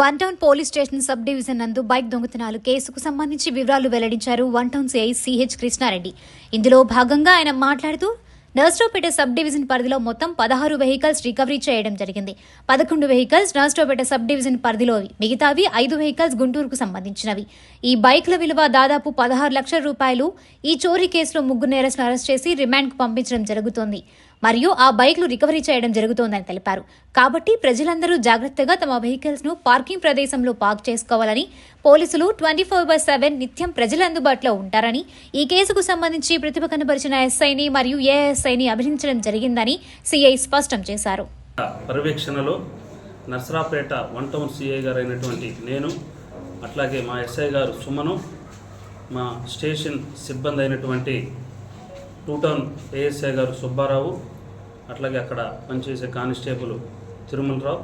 One town police station sub division నందు bike దొంగతనాలు కేసుకు సంబంధించి వివరాలు వెల్లడించారు one town CI CH Krishna Reddy. ఇందులో భాగంగా ఆయన మాట్లాడుతూ నర్సరావుపేట సబ్ డివిజన్ పరిధిలో మొత్తం పదహారు వెహికల్స్ రికవరీ చేయడం జరిగింది. పదకొండు వెహికల్స్ నర్సరావుపేట సబ్ డివిజన్ పరిధిలోవి మిగతావి ఐదు వెహికల్స్ గుంటూరుకు సంబంధించినవి. ఈ బైక్ల విలువ దాదాపు పదహారు లక్షల రూపాయలు. ఈ చోరీ కేసులో ముగ్గురు నేరస్తులను అరెస్ట్ చేసి రిమాండ్కు పంపించడం జరుగుతోంది. మరియు ఆ బైక్లు రికవరీ చేయడం జరుగుతోందని తెలిపారు. కాబట్టి ప్రజలందరూ జాగ్రత్తగా తమ వెహికల్స్ను పార్కింగ్ ప్రదేశంలో పార్క్ చేసుకోవాలని పోలీసులు ట్వంటీ ఫోర్ బై సెవెన్ నిత్యం ప్రజల అందుబాటులో ఉంటారని ఈ కేసుకు సంబంధించి ప్రతిభ కనబరిచిన ఎస్ఐని మరియు ఏఎస్ఐని అభినందించడం జరిగిందని సిఐ స్పష్టం చేశారు. పర్యవేక్షణలో నర్సరాపేట వన్ టౌన్ సిఐ గారు అయినటువంటి నేను అట్లాగే మా ఎస్ఐ గారు సుమను మా స్టేషన్ సిబ్బంది అయినటువంటి టూ టౌన్ ఏఎస్ఐ గారు సుబ్బారావు అట్లాగే అక్కడ పనిచేసే కానిస్టేబుల్ తిరుమలరావు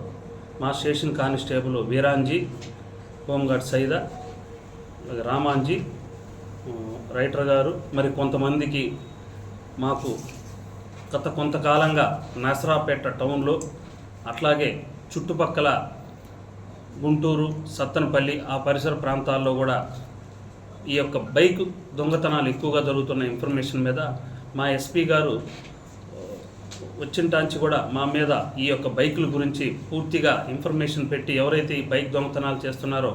మా station constable Veeranji home guard Saida అలాగే రామాంజీ రైటర్ గారు మరి కొంతమందికి మాకు గత కొంతకాలంగా నసరాపేట టౌన్లో అట్లాగే చుట్టుపక్కల గుంటూరు సత్తనపల్లి ఆ పరిసర ప్రాంతాల్లో కూడా ఈ యొక్క బైక్ దొంగతనాలు ఎక్కువగా జరుగుతున్న ఇన్ఫర్మేషన్ మీద మా ఎస్పీ గారు వచ్చింటాంచి కూడా మా మీద ఈ యొక్క బైకుల గురించి పూర్తిగా ఇన్ఫర్మేషన్ పెట్టి ఎవరైతే ఈ బైక్ దొంగతనాలు చేస్తున్నారో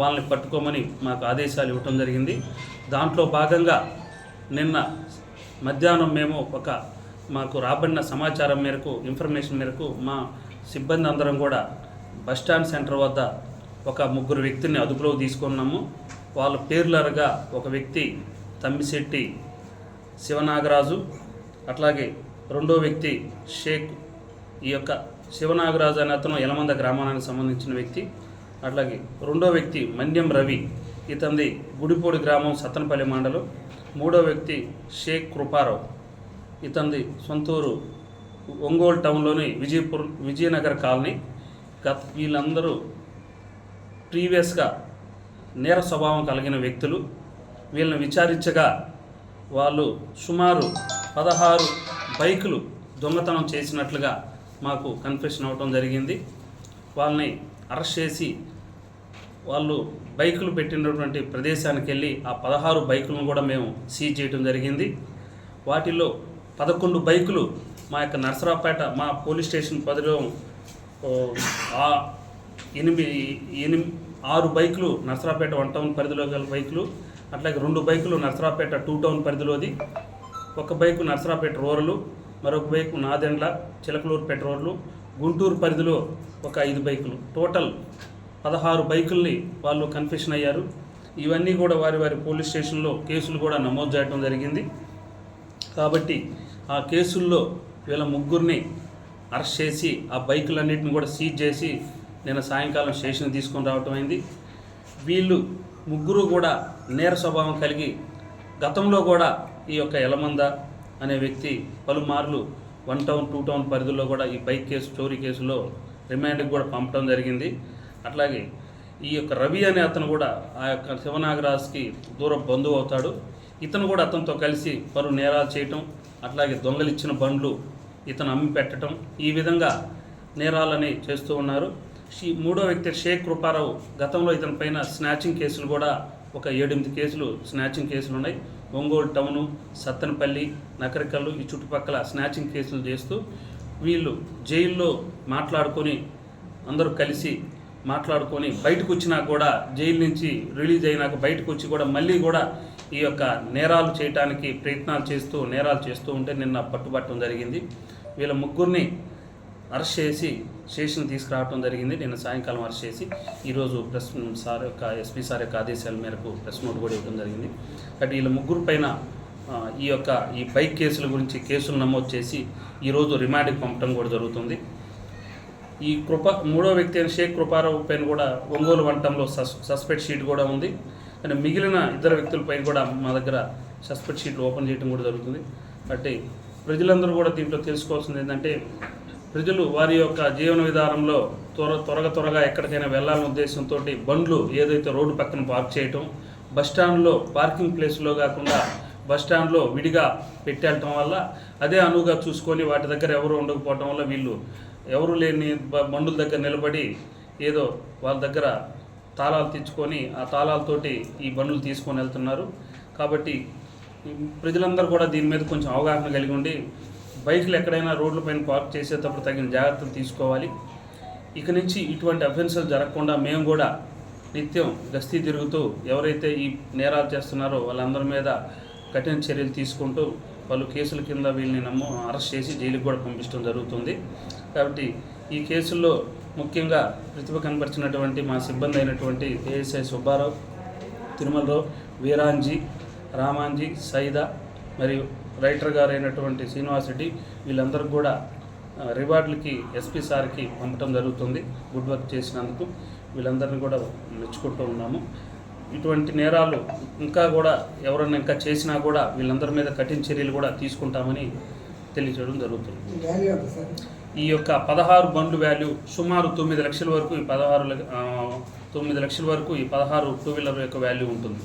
వాళ్ళని పట్టుకోమని మాకు ఆదేశాలు ఇవ్వటం జరిగింది. దాంట్లో భాగంగా నిన్న మధ్యాహ్నం మేము ఒక మాకు రాబడిన సమాచారం మేరకు ఇన్ఫర్మేషన్ మేరకు మా సిబ్బంది అందరం కూడా బస్టాండ్ సెంటర్ వద్ద ఒక ముగ్గురు వ్యక్తిని అదుపులోకి తీసుకున్నాము. వాళ్ళ పేర్లరగా ఒక వ్యక్తి తమ్మిశెట్టి శివనాగరాజు అట్లాగే రెండో వ్యక్తి షేక్. ఈ యొక్క శివనాగరాజు అనే అతను యలమంద గ్రామానికి సంబంధించిన వ్యక్తి. అట్లాగే రెండో వ్యక్తి మన్యం రవి ఇతంది గుడిపూడి గ్రామం సత్తనపల్లి మండలం. మూడో వ్యక్తి షేక్ కృపారావు ఇతంది సొంతూరు ఒంగోలు టౌన్లోని విజయపూర్ విజయనగర్ కాలనీ. గత వీళ్ళందరూ ప్రీవియస్గా నేర స్వభావం కలిగిన వ్యక్తులు. వీళ్ళని విచారించగా వాళ్ళు సుమారు పదహారు బైకులు దొంగతనం చేసినట్లుగా మాకు కన్ఫెషన్ అవ్వటం జరిగింది. వాళ్ళని అరెస్ట్ చేసి వాళ్ళు బైకులు పెట్టినటువంటి ప్రదేశానికి వెళ్ళి ఆ పదహారు బైకులను కూడా మేము సీజ్ చేయడం జరిగింది. వాటిలో పదకొండు బైకులు మా యొక్క నర్సరాపేట మా పోలీస్ స్టేషన్ పరిధిలో ఎనిమిది ఎనిమిది ఆరు బైకులు నర్సరాపేట వన్ టౌన్ పరిధిలో గల బైకులు అట్లాగే రెండు బైకులు నర్సరాపేట టూ టౌన్ పరిధిలోది. ఒక బైకు నర్సరాపేట రూరలు మరొక బైకు నాదెండ్ల చిలకలూరు రోడ్లు. గుంటూరు పరిధిలో ఒక ఐదు బైకులు. టోటల్ పదహారు బైకుల్ని వాళ్ళు కన్ఫ్యూషన్ అయ్యారు. ఇవన్నీ కూడా వారి వారి పోలీస్ స్టేషన్లో కేసులు కూడా నమోదు చేయడం జరిగింది. కాబట్టి ఆ కేసుల్లో వీళ్ళ ముగ్గురిని అరెస్ట్ చేసి ఆ బైకులన్నింటిని కూడా సీజ్ చేసి నేను సాయంకాలం స్టేషన్ తీసుకొని రావటం అయింది. వీళ్ళు ముగ్గురు కూడా నేర స్వభావం కలిగి గతంలో కూడా ఈ యొక్క ఎలమంద అనే వ్యక్తి పలుమార్లు వన్ టౌన్ టూ టౌన్ పరిధిలో కూడా ఈ బైక్ కేసు చోరీ కేసులో రిమాండ్కి కూడా పంపడం జరిగింది. అట్లాగే ఈ యొక్క రవి అనే అతను కూడా ఆ యొక్క శివనాగరాజ్కి దూర బంధువు అవుతాడు. ఇతను కూడా అతనితో కలిసి పలు నేరాలు చేయటం అట్లాగే దొంగలిచ్చిన బండ్లు ఇతను అమ్మి పెట్టడం ఈ విధంగా నేరాలని చేస్తూ ఉన్నారు. మూడో వ్యక్తి షేక్ కృపారావు. గతంలో ఇతని పైన స్నాచింగ్ కేసులు కూడా ఒక ఏడెనిమిది కేసులు స్నాచింగ్ కేసులు ఉన్నాయి. ఒంగోలు టౌను సత్తనపల్లి నకరికల్లు ఈ చుట్టుపక్కల స్నాచింగ్ కేసులు చేస్తూ వీళ్ళు జైల్లో మాట్లాడుకొని అందరూ కలిసి మాట్లాడుకొని బయటకు వచ్చినా కూడా జైలు నుంచి రిలీజ్ అయినాక బయటకు వచ్చి కూడా మళ్ళీ కూడా ఈ యొక్క నేరాలు చేయటానికి ప్రయత్నాలు చేస్తూ నేరాలు చేస్తూ ఉంటే నిన్న పట్టుబట్టడం జరిగింది. వీళ్ళ ముగ్గురిని అరెస్ట్ చేసి స్టేషన్ తీసుకురావడం జరిగింది. నిన్న సాయంకాలం అరెస్ట్ చేసి ఈరోజు ప్రెస్ సార్ యొక్క ఎస్పీ సార్ యొక్క ఆదేశాల మేరకు ప్రెస్ నోట్ కూడా ఇవ్వడం జరిగింది. కాబట్టి వీళ్ళ ముగ్గురు పైన ఈ యొక్క ఈ బైక్ కేసుల గురించి కేసులు నమోదు చేసి ఈరోజు రిమాండ్కి పంపడం కూడా జరుగుతుంది. ఈ కృప మూడో వ్యక్తి అయిన షేక్ కృపారావు పైన కూడా ఒంగోలు వంటంలో సస్ సస్పెక్ట్ షీట్ కూడా ఉంది. కానీ మిగిలిన ఇద్దరు వ్యక్తులపై కూడా మా దగ్గర సస్పెక్ట్ షీట్లు ఓపెన్ చేయడం కూడా జరుగుతుంది. కాబట్టి ప్రజలందరూ కూడా దీంట్లో తెలుసుకోవాల్సింది ఏంటంటే ప్రజలు వారి యొక్క జీవన విధానంలో త్వర త్వరగా త్వరగా ఎక్కడికైనా వెళ్ళాలనే ఉద్దేశంతో బండ్లు ఏదైతే రోడ్డు పక్కన పార్క్ చేయటం బస్ స్టాండ్లో పార్కింగ్ ప్లేస్లో కాకుండా బస్ స్టాండ్లో విడిగా పెట్టేయటం వల్ల అదే అనువుగా చూసుకొని వాటి దగ్గర ఎవరు ఉండకపోవటం వల్ల వీళ్ళు ఎవరు లేని బండ్ల బండుల దగ్గర నిలబడి ఏదో వాళ్ళ దగ్గర తాళాలు తెచ్చుకొని ఆ తాళాలతోటి ఈ బండ్లు తీసుకొని వెళ్తున్నారు. కాబట్టి ప్రజలందరూ కూడా దీని మీద కొంచెం అవగాహన కలిగి ఉండి బైకులు ఎక్కడైనా రోడ్లపైన పార్క్ చేసేటప్పుడు తగిన జాగ్రత్తలు తీసుకోవాలి. ఇక నుంచి ఇటువంటి అఫెన్సులు జరగకుండా మేము కూడా నిత్యం గస్తీ తిరుగుతూ ఎవరైతే ఈ నేరాలు చేస్తున్నారో వాళ్ళందరి మీద కఠిన చర్యలు తీసుకుంటూ వాళ్ళు కేసుల కింద వీళ్ళని నమ్ము అరెస్ట్ చేసి జైలుకి కూడా పంపించడం జరుగుతుంది. కాబట్టి ఈ కేసుల్లో ముఖ్యంగా ప్రతిభ కనపరిచినటువంటి మా సిబ్బంది అయినటువంటి ఏఎస్ఐ సుబ్బారావు తిరుమలరావు వీరాంజీ రామాంజీ సైదా మరియు రైటర్ గారు అయినటువంటి శ్రీనివాస్ రెడ్డి వీళ్ళందరికీ కూడా రివార్డులకి ఎస్పీ సార్కి పంపడం జరుగుతుంది. గుడ్ వర్క్ చేసినందుకు వీళ్ళందరినీ కూడా మెచ్చుకుంటూ ఉన్నాము. ఇటువంటి నేరాలు ఇంకా కూడా ఎవరైనా ఇంకా చేసినా కూడా వీళ్ళందరి మీద కఠిన చర్యలు కూడా తీసుకుంటామని తెలియజేయడం జరుగుతుంది. ఈ యొక్క పదహారు బండ్లు వాల్యూ సుమారు తొమ్మిది లక్షల వరకు ఈ పదహారు తొమ్మిది లక్షల వరకు ఈ పదహారు టూ వీలర్ యొక్క వాల్యూ ఉంటుంది.